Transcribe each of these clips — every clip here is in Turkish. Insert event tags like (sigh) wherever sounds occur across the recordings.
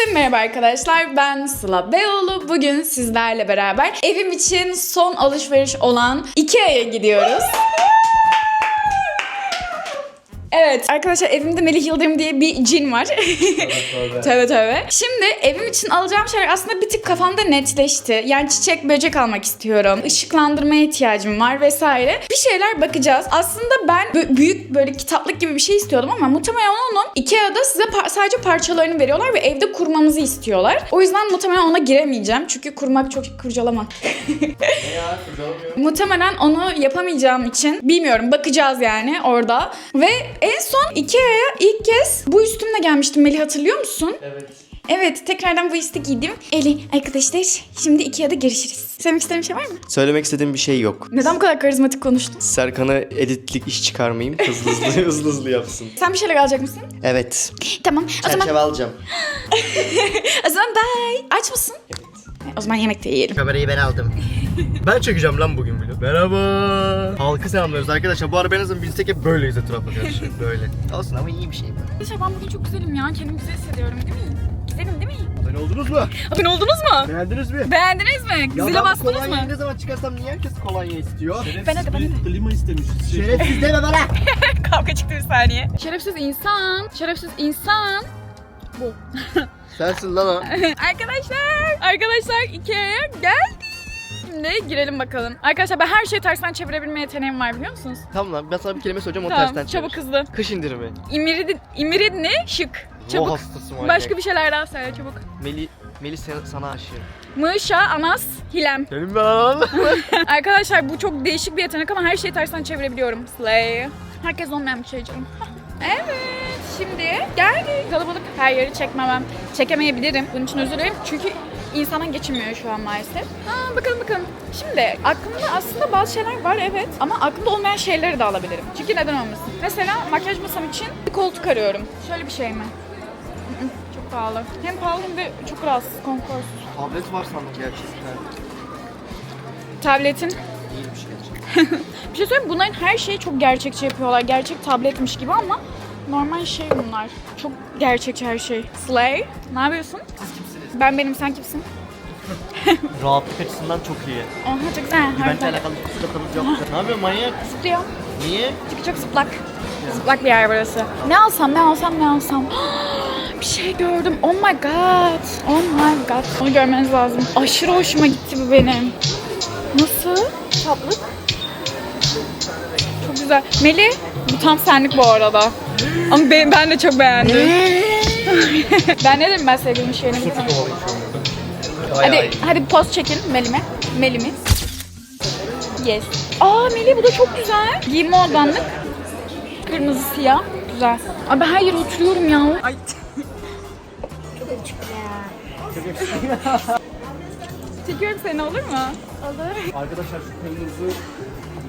Herkese merhaba arkadaşlar. Ben Sıla Beyoğlu. Bugün sizlerle beraber evim için son alışveriş olan Ikea'ya gidiyoruz. Evet arkadaşlar evimde Melih Yıldırım diye bir cin var. (laughs) tövbe tövbe. Şimdi evim için alacağım şeyler aslında bir tık kafamda netleşti. Yani çiçek böcek almak istiyorum. Işıklandırmaya ihtiyacım var vesaire. Bir şeyler bakacağız. Aslında ben büyük böyle kitaplık gibi bir şey istiyordum ama muhtemelen onun Ikea'da size par- sadece parçalarını veriyorlar ve evde kurmanızı istiyorlar. O yüzden muhtemelen ona giremeyeceğim. Çünkü kurmak çok kurcalama. (laughs) Muhtemelen onu yapamayacağım için bilmiyorum bakacağız yani orada. Ve en son Ikea'ya ilk kez bu üstümle gelmiştim Melih hatırlıyor musun? Evet. Evet tekrardan bu üstü giydim. Eli arkadaşlar şimdi Ikea'da görüşürüz. Söylemek istediğin bir şey var mı? Söylemek istediğim bir şey yok. Neden bu kadar karizmatik konuştun? Serkan'a editlik iş çıkarmayayım. Hızlı hızlı hızlı hızlı (laughs) yapsın. Sen bir şeyler alacak mısın? Evet. Tamam o zaman, Çerçeve alacağım. (laughs) o zaman bye. Aç mısın? O zaman yemek de yiyelim. Kamerayı ben aldım. (laughs) ben çekeceğim lan bugün vlog. Merhaba. Halkı selamlıyoruz arkadaşlar. Bu arada en azından bilsek hep böyleyiz etrafa karşı. Böyle. (laughs) Olsun ama iyi bir şey bu. Arkadaşlar ben bugün çok güzelim ya. Kendimi güzel hissediyorum değil mi? Güzelim değil mi? Abone oldunuz mu? Abone oldunuz mu? Beğendiniz mi? Beğendiniz mi? Zile bastınız mı? ne zaman çıkarsam niye herkes kolonya istiyor? Ben hadi ben hadi. Klima istemişiz. Şey, Şerefsiz deme bana. (laughs) Kavga çıktı bir saniye. Şerefsiz insan. Şerefsiz insan. Bu. Sensin lan o. (laughs) arkadaşlar. Arkadaşlar Ikea'ya geldik. Şimdi girelim bakalım. Arkadaşlar ben her şeyi tersten çevirebilme yeteneğim var biliyor musunuz? Tamam lan ben sana bir kelime söyleyeceğim Tamam tersten çabuk çevir. hızlı. Kış indirimi. İmiridi, imiridni şık. Ruh Çabuk. hastası manyak. Başka bir şeyler daha söyle çabuk. Meli, Meli sen- sana aşığım. Mışa, anas, hilem. Benim ben (laughs) Arkadaşlar bu çok değişik bir yetenek ama her şeyi tersten çevirebiliyorum. Slay. Herkes olmayan bir şey canım. (laughs) evet şimdi geldik. Kalabalık her yeri çekmemem. Çekemeyebilirim. Bunun için özür dilerim. Çünkü insandan geçinmiyor şu an maalesef. Ha, bakalım bakalım. Şimdi aklımda aslında bazı şeyler var evet. Ama aklımda olmayan şeyleri de alabilirim. Çünkü neden olmasın? Mesela makyaj masam için bir koltuk arıyorum. Şöyle bir şey mi? Çok pahalı. Hem pahalı hem de çok rahatsız, konforsuz. Tablet var sandım gerçekten. Tabletin İyiymiş gerçekten. (laughs) Bir şey söyleyeyim bunların her şeyi çok gerçekçi yapıyorlar. Gerçek tabletmiş gibi ama normal şey bunlar. Çok gerçekçi her şey. Slay, ne yapıyorsun? Siz kimsiniz? Ben benim, sen kimsin? (laughs) Rahatlık açısından çok iyi. Oha çok güzel. Güvenle harbiden. alakalı bir sıkıntımız yok. ne yapıyorsun manyak? Zıplıyor. Niye? Çünkü çok zıplak. Zıplak bir yer burası. Ne alsam, ne alsam, ne alsam. (gasps) bir şey gördüm. Oh my god. Oh my god. Onu görmeniz lazım. Aşırı hoşuma gitti bu benim. Nasıl? Tatlı. Çok güzel. Meli, bu tam senlik bu arada. Ama ben, ben de çok beğendim. (laughs) ben ne dedim ben sevdiğim şeyini. Hadi, hadi poz çekin Melime. Melimi. Yes. Aa Melih bu da çok güzel. Giyinme organlık. Kırmızı siyah. Güzel. Abi her yere oturuyorum ya. Ay. Çekiyorum seni olur mu? Olur. Arkadaşlar şu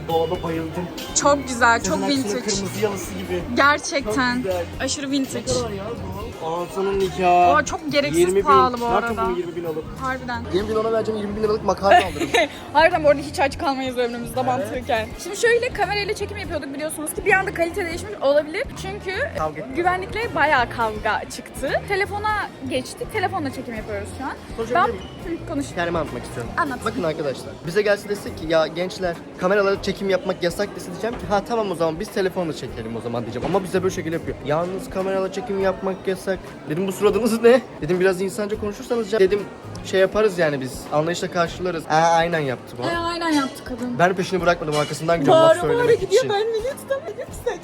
dolaba bayıldım. Çok güzel, çok vintage. Kırmızı yalısı gibi. Gerçekten. Çok güzel. Aşırı vintage. Ne kadar ya bu? Anasının nikahı. Aa, çok gereksiz 20 bin. pahalı bu Ne yapacağım arada. bunu 20 bin alıp? Harbiden. 20 bin ona vereceğim 20 bin liralık makarna (laughs) alırım. Harbiden bu arada hiç aç kalmayız ömrümüzde mantıken. Şimdi şöyle kamerayla çekim yapıyorduk biliyorsunuz ki bir anda kalite değişmiş olabilir. Çünkü Kavga güvenlikle bayağı kavga çıktı. Telefona geçtik. Telefonla çekim yapıyoruz şu an. Konuşabilir Ben miyim? Hı, konuş. Hikayemi anlatmak istiyorum. Anlat. Bakın arkadaşlar. Bize gelse desek ki ya gençler kameralara çekim yapmak yasak desin diyeceğim ki ha tamam o zaman biz telefonla çekelim o zaman diyeceğim. Ama bize böyle şekilde yapıyor. Yalnız kameralarla çekim yapmak yasak. Dedim bu suratınız ne? Dedim biraz insanca konuşursanız. Dedim şey yaparız yani biz anlayışla karşılarız. Aa, aynen yaptı bu. E, aynen yaptı kadın. Ben peşini bırakmadım arkasından gidiyorum laf Bağıra bağıra söylemek gidiyor için. ben beni tutamıyorum.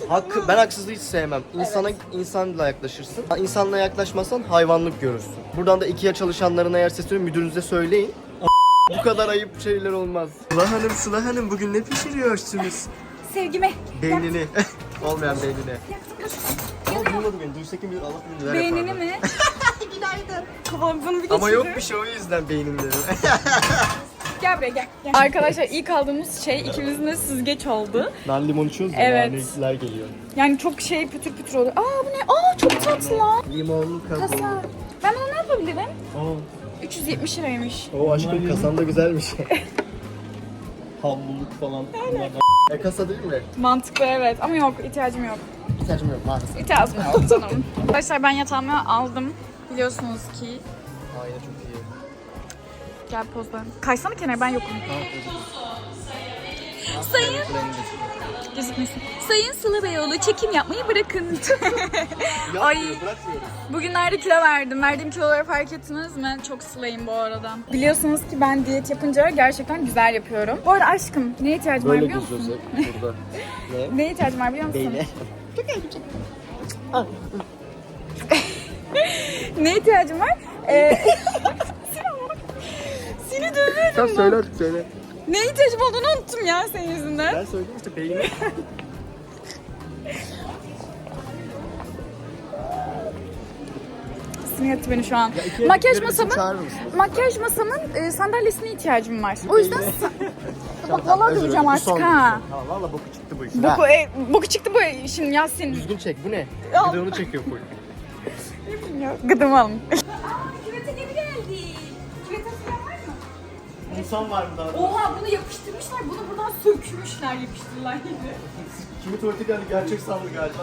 Hakkı, ben haksızlığı hiç sevmem. İnsana insanla yaklaşırsın. İnsanla yaklaşmazsan hayvanlık görürsün. Buradan da ikiye çalışanlarına eğer sesleniyorum müdürünüze söyleyin. Bu kadar ayıp şeyler olmaz. Sıla Hanım, Sıla Hanım bugün ne pişiriyorsunuz? Sevgime. Beynini. (laughs) Olmayan beynini. Ama duymadı beni. Duysa kim bilir Allah bilir neler Beynini yapardı. mi? (laughs) Günaydın. Kafam bunu bir Ama yok bir şey o yüzden beynim dedim. (laughs) Gel buraya gel. gel. Arkadaşlar ilk aldığımız şey ikimizin de süzgeç oldu. Nar limon içiyoruz ya, Evet. naneler geliyor. Yani çok şey pütür pütür oluyor. Aa bu ne? Aa çok tatlı lan. Limon kabuğu. Kasa. Ben bunu ne yapabilirim? Aa, 370 liraymış. o aşkım kasan da güzelmiş. (laughs) havluluk falan. bunlardan. e kasa değil mi? Mantıklı evet ama yok ihtiyacım yok. İhtiyacım yok maalesef. İhtiyacım yok canım. Arkadaşlar ben yatağımı aldım. Biliyorsunuz ki Ayna çok iyi. gel pozdan. Kaysana kenara ben yokum. Sayın gözükmesin. Sayın Sıla Beyoğlu çekim yapmayı bırakın. (laughs) Ay. Bugünlerde kilo verdim. Verdiğim kiloları fark ettiniz mi? Çok sılayım bu arada. Biliyorsunuz ki ben diyet yapınca gerçekten güzel yapıyorum. Bu arada aşkım neye ihtiyacım var Böyle biliyor musun? hep burada. (laughs) ne? Neye ihtiyacım var biliyor musun? Beyne. Neye ihtiyacım var? Ee... Seni döverim. Sen söyle artık söyle. Neye ihtiyacım olduğunu unuttum ya senin yüzünden. Ben söyledim işte beyni. Etti beni şu an. iki Makyaj masamın makyaj masamın e, sandalyesine ihtiyacım var. O yüzden bak vallahi Özür döveceğim dilerim, bu artık son ha. video. Tamam valla boku çıktı bu işin. Boku, ha. e, boku çıktı bu işin Yasin. Düzgün çek bu ne? Ya. Bir de onu çekiyor full. Gıdım alın. Küvete geri geldik. Küvete falan var mı? İnsan var mı daha? Oha bunu yapıştırmışlar. Bunu buradan sökmüşler yapıştırırlar gibi. Kimi tuvalete geldi gerçek sandı galiba.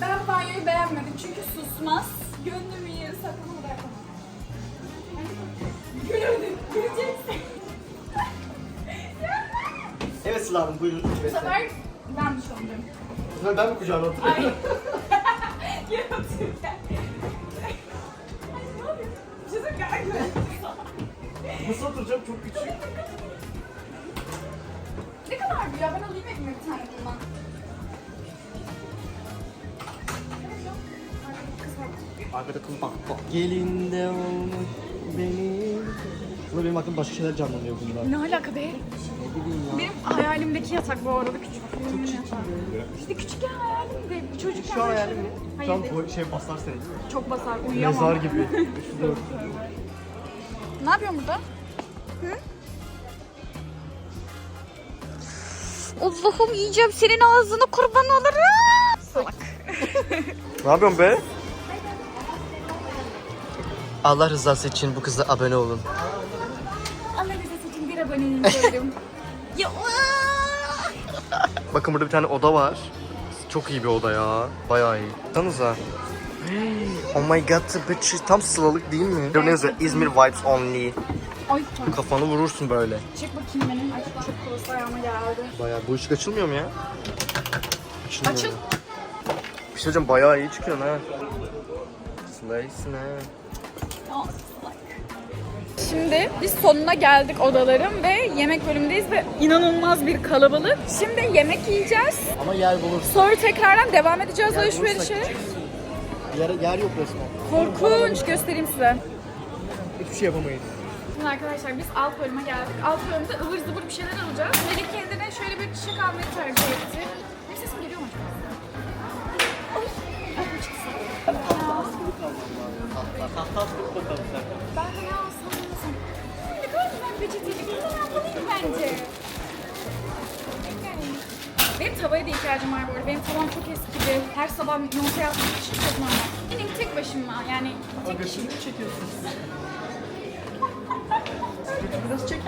Ben banyoyu beğenmedim çünkü susmaz. Gönlümü yeri sakın bırakamam. Gülürdün, güleceksin. (laughs) Evet Sıla Hanım buyurun. Bu sefer ben düşündüm. Bu sefer ben mi kucağına Ay. oturuyorum? Gel otur gel. Ay ne yapıyorsun? Bir şey söyleyeyim mi? Nasıl oturacağım çok küçük. Ne kadar bu ya? Ben alayım evime bir tane bundan. Arkada kız bak bak. Gelin de olmuş benim. Burada benim aklım başka şeyler canlanıyor bundan. Ne alaka be? Benim hayalimdeki yatak bu arada küçük. Küçük yatak. İşte küçükken hayalimdi. Çocukken Şu an hayalim ne? Hayır Şu an bu şey basar seni mi? Çok basar uyuyamam. Mezar gibi. Ne yapıyorsun burada? Hı? Allah'ım yiyeceğim senin ağzını kurban olurum. Salak. Ne yapıyorsun be? (laughs) Allah rızası için bu kıza abone olun. Allah rızası için bir aboneyim diyorum. (laughs) ya Bakın burada bir tane oda var. Çok iyi bir oda ya. Bayağı iyi. Baksanıza. (gasps) Oh my god bitch. Tam sılalık değil mi? Ne yazıyor? İzmir vibes only. Ay çok. Kafanı vurursun böyle. Çek bakayım benim. Ay çok kurası ayağıma geldi. Bayağı bu ışık açılmıyor mu ya? Açılmıyor. Açıl. Bir şey söyleyeceğim bayağı iyi çıkıyorsun ha. Slaysin ha. Şimdi biz sonuna geldik odaların ve yemek bölümündeyiz ve inanılmaz bir kalabalık. Şimdi yemek yiyeceğiz. Ama yer bulursun. Sonra tekrardan devam edeceğiz alışverişe. Yer, yer yok resmen. Korkunç göstereyim size. Hiçbir şey yapamayız. Şimdi arkadaşlar biz alt bölüme geldik. Alt bölümde ıvır zıvır bir şeyler alacağız. Melih kendine şöyle bir çiçek almayı tercih etti. Benim sesim geliyor mu acaba? Ay, ay bu çıksın. Ben de ne alsam ne alsam. Peçeteli. Bunu ben bulayım bence. Benim tavaya da ihtiyacım var bu arada. Benim tavam çok eskidi. Her sabah yumurta yapmak için çok normal. Benim tek başıma yani tek Aga şimdi çekiyorsun. (laughs) Biraz çek.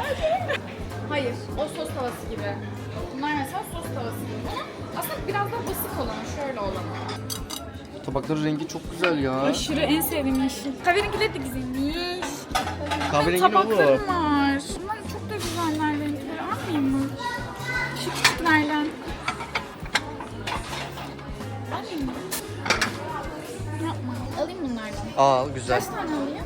Hayır, o sos tavası gibi. Bunlar mesela sos tavası gibi. Aslında biraz daha basık olanı, şöyle olanı. Tabakların rengi çok güzel ya. Aşırı en sevdiğim yeşil. Kahverengiler de güzelmiş. Kahverengi ne olur? tabaklarım var. Aa güzel. Kaç tane alayım?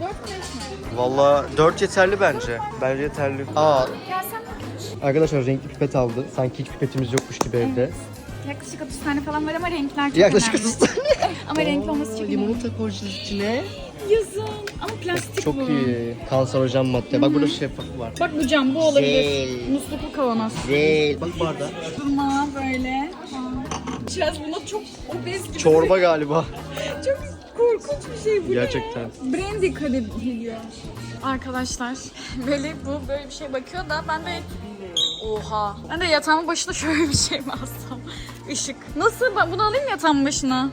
4 5 mi? Valla 4 yeterli bence. Bence yeterli. Aa Gel sen bak. arkadaşlar renkli pipet aldı. Sanki hiç pipetimiz yokmuş gibi evde. Yaklaşık 30 tane falan var ama renkler çok Yaklaşık önemli. 30 tane. (laughs) Ama renkli olması çok önemli. Limonata koyacağız içine. Yazın. Ama plastik Çok bu. iyi. Kanserojen madde. Bak burada şeffaf var. Bak bu cam bu olabilir. Güzel. Musluklu kavanoz. Değil. Bak bardak. Durma böyle. İçeceğiz buna çok obez gibi. Çorba galiba. (laughs) Çok korkunç bir şey bu ne? Gerçekten. Brandy kadehi diyor. Arkadaşlar böyle bu böyle bir şey bakıyor da ben de Oha. Ben de yatağımın başına (laughs) şöyle bir şey mi alsam? Işık. Nasıl? Ben bunu alayım mı yatağımın başına?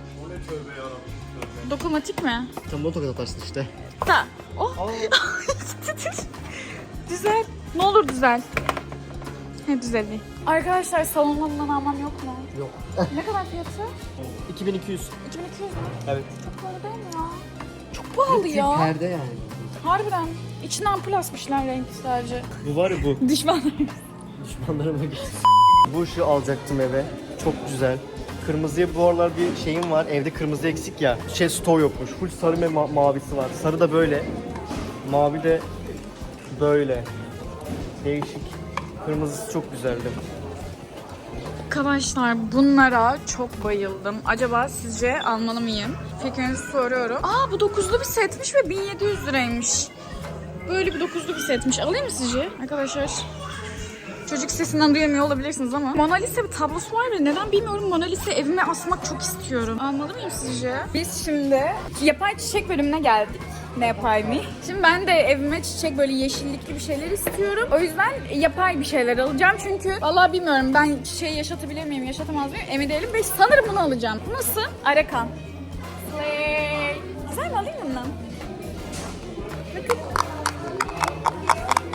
Dokunmatik mi? Tam bunu tokat atarsın işte. Da. Oh. (laughs) düzel. Ne olur düzel. He düzel değil. Arkadaşlar salondan bundan almam yok mu? Yok. (laughs) ne kadar fiyatı? 2200. 2200 mü? Evet. Çok pahalı değil mi ya? Çok pahalı ya. Perde yani. Harbiden. İçine ampul asmışlar renkli sadece. Bu var ya bu. (laughs) Düşmanlar. Düşmanlarıma gitsin. Bu ışığı alacaktım eve. Çok güzel. Kırmızıya bu aralar bir şeyim var. Evde kırmızı eksik ya. Şey stoğu yokmuş. Full sarı ve ma- mavisi var. Sarı da böyle. Mavi de böyle. Değişik. Kırmızısı çok güzeldi. Arkadaşlar bunlara çok bayıldım. Acaba sizce almalı mıyım? Fikrinizi soruyorum. Aa bu dokuzlu bir setmiş ve 1700 liraymış. Böyle bir dokuzlu bir setmiş. Alayım mı sizce? Arkadaşlar Çocuk sesinden duyamıyor olabilirsiniz ama Mona Lisa bir tablosu var ve neden bilmiyorum Mona Lisa evime asmak çok istiyorum. Almalı mıyım sizce? Biz şimdi yapay çiçek bölümüne geldik. Ne yapay mı? Şimdi ben de evime çiçek böyle yeşillikli bir şeyler istiyorum. O yüzden yapay bir şeyler alacağım çünkü vallahi bilmiyorum ben çiçeği yaşatabilir miyim, yaşatamaz mıyım emin değilim ve sanırım bunu alacağım. Nasıl? Arakan. Slay. Güzel mi alayım bundan? Bakın.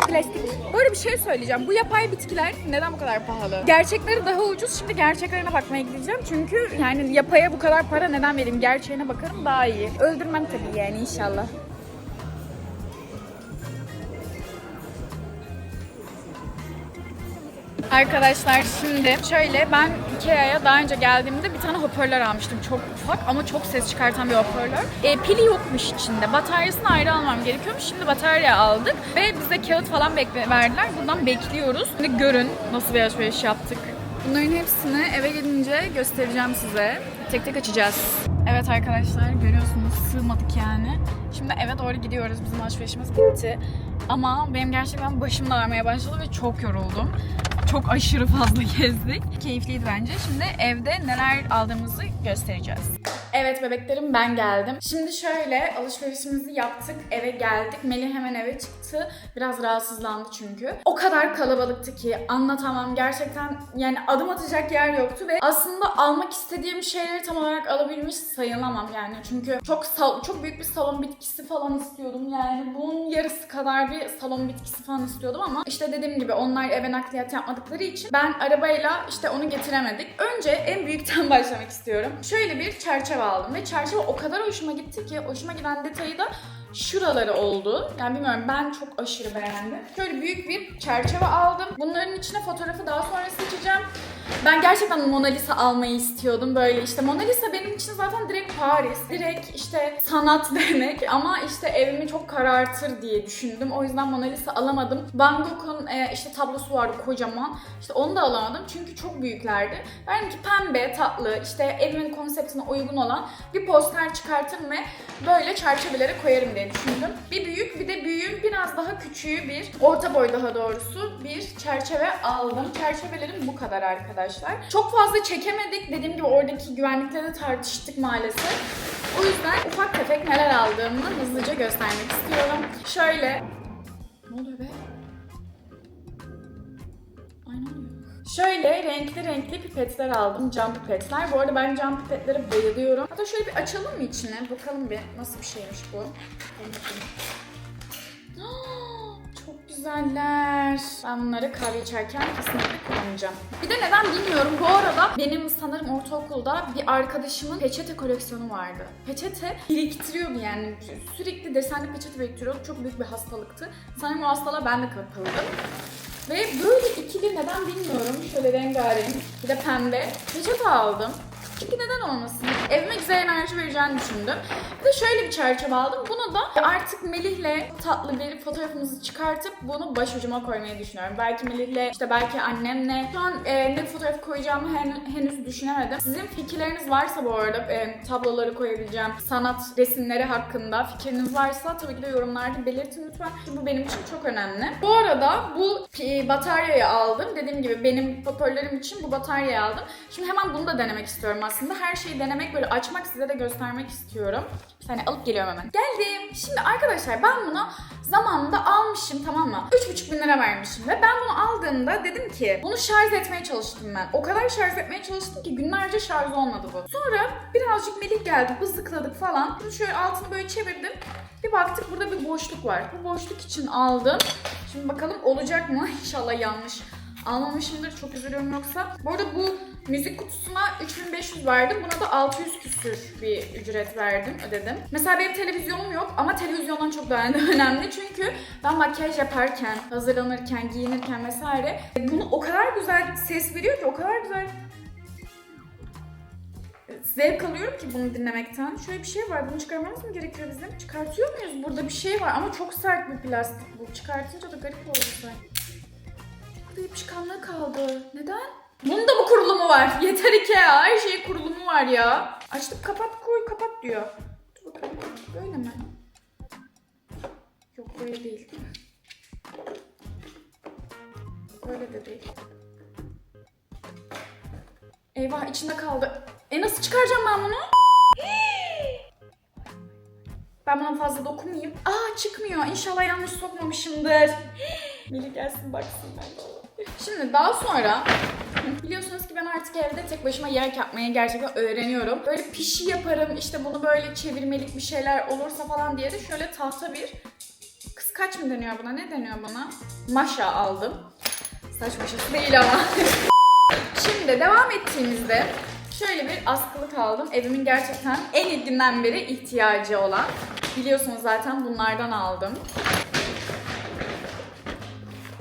Plastik. Böyle bir şey söyleyeceğim. Bu yapay bitkiler neden bu kadar pahalı? Gerçekleri daha ucuz. Şimdi gerçeklerine bakmaya gideceğim. Çünkü yani yapaya bu kadar para neden vereyim? Gerçeğine bakarım daha iyi. Öldürmem tabii yani inşallah. Arkadaşlar şimdi şöyle ben Ikea'ya daha önce geldiğimde bir tane hoparlör almıştım. Çok ufak ama çok ses çıkartan bir hoparlör. E, pili yokmuş içinde. Bataryasını ayrı almam gerekiyormuş. Şimdi batarya aldık ve bize kağıt falan bekle verdiler. Bundan bekliyoruz. Şimdi görün nasıl bir alışveriş yaptık. Bunların hepsini eve gelince göstereceğim size. Tek tek açacağız. Evet arkadaşlar görüyorsunuz sığmadık yani. Şimdi eve doğru gidiyoruz. Bizim alışverişimiz bitti. Ama benim gerçekten başım ağrımaya başladı ve çok yoruldum. Çok aşırı fazla (laughs) gezdik. Keyifliydi bence. Şimdi evde neler aldığımızı göstereceğiz. Evet bebeklerim ben geldim. Şimdi şöyle alışverişimizi yaptık. Eve geldik. Melih hemen eve çıktı. Biraz rahatsızlandı çünkü. O kadar kalabalıktı ki anlatamam. Gerçekten yani adım atacak yer yoktu ve aslında almak istediğim şeyleri tam olarak alabilmiş sayılamam yani. Çünkü çok çok büyük bir salon bitkisi falan istiyordum. Yani bunun yarısı kadar bir salon bitkisi falan istiyordum ama işte dediğim gibi onlar eve nakliyat yapmadıkları için ben arabayla işte onu getiremedik. Önce en büyükten (laughs) başlamak istiyorum. Şöyle bir çerçeve aldım ve çerçeve o kadar hoşuma gitti ki hoşuma giden detayı da şuraları oldu. Yani bilmiyorum ben çok aşırı beğendim. Şöyle büyük bir çerçeve aldım. Bunların içine fotoğrafı daha sonra seçeceğim. Ben gerçekten Mona Lisa almayı istiyordum böyle işte Mona Lisa benim için zaten direkt Paris, direkt işte sanat (laughs) demek ama işte evimi çok karartır diye düşündüm. O yüzden Mona Lisa alamadım. Van Gogh'un e, işte tablosu vardı kocaman. İşte onu da alamadım çünkü çok büyüklerdi. Ben ki pembe, tatlı, işte evimin konseptine uygun olan bir poster çıkartırım ve böyle çerçevelere koyarım diye düşündüm. Bir büyük bir de büyüğün biraz daha küçüğü bir, orta boy daha doğrusu bir çerçeve aldım. Çerçevelerim bu kadar arkadaşlar. Çok fazla çekemedik. Dediğim gibi oradaki güvenlikle de tartıştık maalesef. O yüzden ufak tefek neler aldığımı hızlıca göstermek istiyorum. Şöyle... Ne oluyor be? Şöyle renkli renkli pipetler aldım. Cam pipetler. Bu arada ben cam pipetlere bayılıyorum. Hatta şöyle bir açalım mı içine? Bakalım bir nasıl bir şeymiş bu. Güzeller. Ben bunları kahve içerken kesinlikle kullanacağım. Bir de neden bilmiyorum. Bu arada benim sanırım ortaokulda bir arkadaşımın peçete koleksiyonu vardı. Peçete biriktiriyordu yani. Sürekli desenli peçete biriktiriyordu. Çok büyük bir hastalıktı. Sanırım o hastalığa ben de kapıldım. Ve böyle ikili neden bilmiyorum. Şöyle rengarenk. Bir de pembe. Peçete aldım. Çünkü neden olmasın? Evime güzel enerji vereceğini düşündüm. De şöyle bir çerçeve aldım. Bunu da artık Melih'le tatlı bir fotoğrafımızı çıkartıp bunu başucuma koymayı düşünüyorum. Belki Melih'le, işte belki annemle. Şu an e, ne fotoğraf koyacağımı hen- henüz düşünemedim. Sizin fikirleriniz varsa bu arada e, tabloları koyabileceğim sanat resimleri hakkında fikriniz varsa tabii ki de yorumlarda belirtin lütfen. Çünkü bu benim için çok önemli. Bu arada bu bataryayı aldım. Dediğim gibi benim hoparlörüm için bu bataryayı aldım. Şimdi hemen bunu da denemek istiyorum aslında. Her şeyi denemek böyle açmak size de göstermek istiyorum. Bir saniye alıp geliyorum hemen. Geldim. Şimdi arkadaşlar ben bunu zamanında almışım tamam mı? 3,5 bin lira vermişim ve ben bunu aldığımda dedim ki bunu şarj etmeye çalıştım ben. O kadar şarj etmeye çalıştım ki günlerce şarj olmadı bu. Sonra birazcık Melih geldi bızıkladık falan. Bunu şöyle altını böyle çevirdim. Bir baktık burada bir boşluk var. Bu boşluk için aldım. Şimdi bakalım olacak mı? (laughs) İnşallah yanlış almamışımdır. Çok üzülüyorum yoksa. Bu arada bu müzik kutusuna 3500 verdim. Buna da 600 küsür bir ücret verdim, ödedim. Mesela benim televizyonum yok ama televizyondan çok daha (laughs) önemli. Çünkü ben makyaj yaparken, hazırlanırken, giyinirken vesaire bunu o kadar güzel ses veriyor ki, o kadar güzel zevk alıyorum ki bunu dinlemekten. Şöyle bir şey var. Bunu çıkarmamız mı gerekiyor bizim? Çıkartıyor muyuz? Burada bir şey var ama çok sert bir plastik bu. Çıkartınca da garip oldu sanki. Burada yapışkanlığı kaldı. Neden? Bunun mı kurulumu var? (laughs) Yeter ya. Her şeyin kurulumu var ya. Açtık kapat koy kapat diyor. Dur bakalım. Böyle mi? Yok böyle değil. Böyle de değil. Eyvah içinde kaldı. E nasıl çıkaracağım ben bunu? (gasps) Ben buna fazla dokunmayayım. Aa çıkmıyor. İnşallah yanlış sokmamışımdır. (gasps) Melih gelsin baksın ben Şimdi daha sonra biliyorsunuz ki ben artık evde tek başıma yemek yapmayı gerçekten öğreniyorum. Böyle pişi yaparım işte bunu böyle çevirmelik bir şeyler olursa falan diye de şöyle tahta bir kıskaç mı deniyor buna ne deniyor buna? Maşa aldım. Saç maşası değil ama. (laughs) Şimdi devam ettiğimizde şöyle bir askılık aldım. Evimin gerçekten en ilginden beri ihtiyacı olan. Biliyorsunuz zaten bunlardan aldım.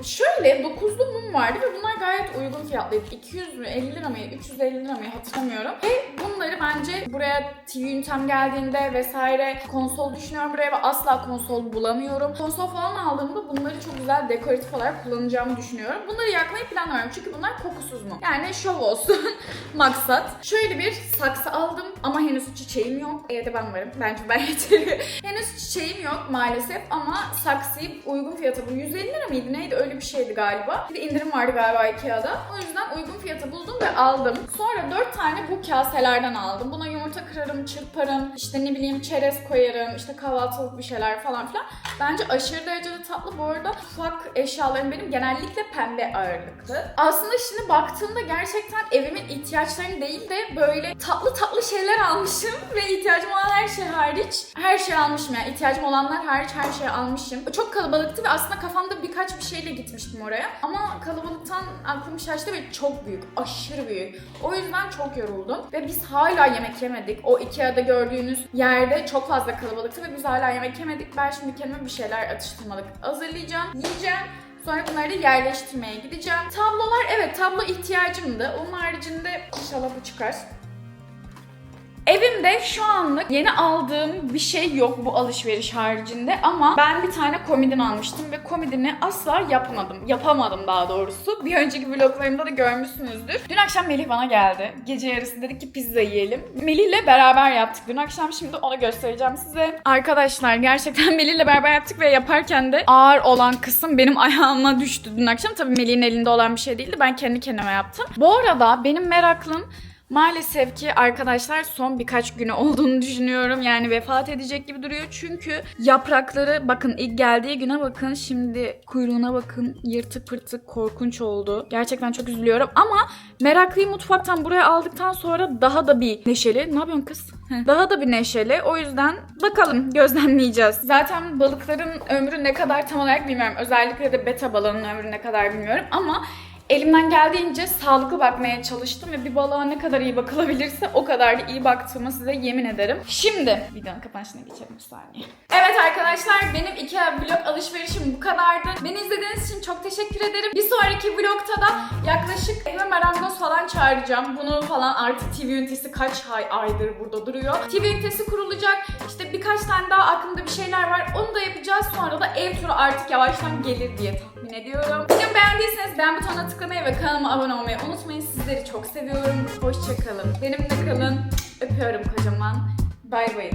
Şöyle dokuzlu mum vardı ve bunlar gayet uygun fiyatlıydı. 200 mü 50 lira mı 350 lira mı hatırlamıyorum. Ve bunları bence buraya TV ünitem geldiğinde vesaire konsol düşünüyorum buraya ve asla konsol bulamıyorum. Konsol falan aldığımda bunları çok güzel dekoratif olarak kullanacağımı düşünüyorum. Bunları yakmayı planlamıyorum çünkü bunlar kokusuz mu? Yani şov olsun (laughs) maksat. Şöyle bir saksı aldım ama henüz çiçeğim yok. Evde ben varım. Bence ben (laughs) yeterli. henüz çiçeğim yok maalesef ama saksıyı uygun fiyata bu 150 lira mıydı neydi öyle bir şeydi galiba. Bir de indirim vardı galiba Ikea'da. O yüzden uygun fiyata buldum ve aldım. Sonra 4 tane bu kaselerden aldım. Buna yumurta kırarım, çırparım, işte ne bileyim çerez koyarım, işte kahvaltılık bir şeyler falan filan. Bence aşırı derecede tatlı. Bu arada ufak eşyalarım benim genellikle pembe ağırlıklı. Aslında şimdi baktığımda gerçekten evimin ihtiyaçlarını değil de böyle tatlı tatlı şeyler almışım ve ihtiyacım olan her şey hariç her şeyi almışım yani ihtiyacım olanlar hariç her şeyi almışım. Çok kalabalıktı ve aslında kafamda birkaç bir şeyle gitmiştim oraya. Ama kalabalıktan aklım şaştı ve çok büyük, aşırı büyük. O yüzden çok yoruldum ve biz hala yemek yemedik. O Ikea'da gördüğünüz yerde çok fazla kalabalıktı ve biz hala yemek yemedik. Ben şimdi kendime bir şeyler atıştırmalık hazırlayacağım, yiyeceğim. Sonra bunları da yerleştirmeye gideceğim. Tablolar evet tablo ihtiyacımdı. Onun haricinde inşallah bu çıkar. Evimde şu anlık yeni aldığım bir şey yok bu alışveriş haricinde ama ben bir tane komodin almıştım ve komodini asla yapmadım. Yapamadım daha doğrusu. Bir önceki vloglarımda da görmüşsünüzdür. Dün akşam Melih bana geldi. Gece yarısı dedik ki pizza yiyelim. Melih'le beraber yaptık dün akşam. Şimdi onu göstereceğim size. Arkadaşlar gerçekten (laughs) Melih'le beraber yaptık ve yaparken de ağır olan kısım benim (laughs) ayağıma düştü dün akşam. Tabii Melih'in elinde olan bir şey değildi. Ben kendi kendime yaptım. Bu arada benim meraklım Maalesef ki arkadaşlar son birkaç günü olduğunu düşünüyorum. Yani vefat edecek gibi duruyor. Çünkü yaprakları bakın ilk geldiği güne bakın. Şimdi kuyruğuna bakın. Yırtık pırtık korkunç oldu. Gerçekten çok üzülüyorum. Ama meraklıyı mutfaktan buraya aldıktan sonra daha da bir neşeli. Ne yapıyorsun kız? Daha da bir neşeli. O yüzden bakalım gözlemleyeceğiz. Zaten balıkların ömrü ne kadar tam olarak bilmiyorum. Özellikle de beta balığının ömrü ne kadar bilmiyorum. Ama Elimden geldiğince sağlıklı bakmaya çalıştım ve bir balığa ne kadar iyi bakılabilirse o kadar da iyi baktığımı size yemin ederim. Şimdi videonun kapanışına geçelim bir saniye. Evet arkadaşlar benim iki vlog alışverişim bu kadardı. Beni izlediğiniz için çok teşekkür ederim. Bir sonraki vlogta da yaklaşık marangoz falan çağıracağım. Bunu falan artık TV ünitesi kaç ay aydır burada duruyor. TV ünitesi kurulacak. İşte birkaç tane daha aklımda bir şeyler var. Onu da yapacağız. Sonra da ev turu artık yavaştan gelir diye tahmin ediyorum. Videomu beğendiyseniz beğen butonuna tıklamayı ve kanalıma abone olmayı unutmayın. Sizleri çok seviyorum. Hoşçakalın. Benimle kalın. Öpüyorum kocaman. Bay bay.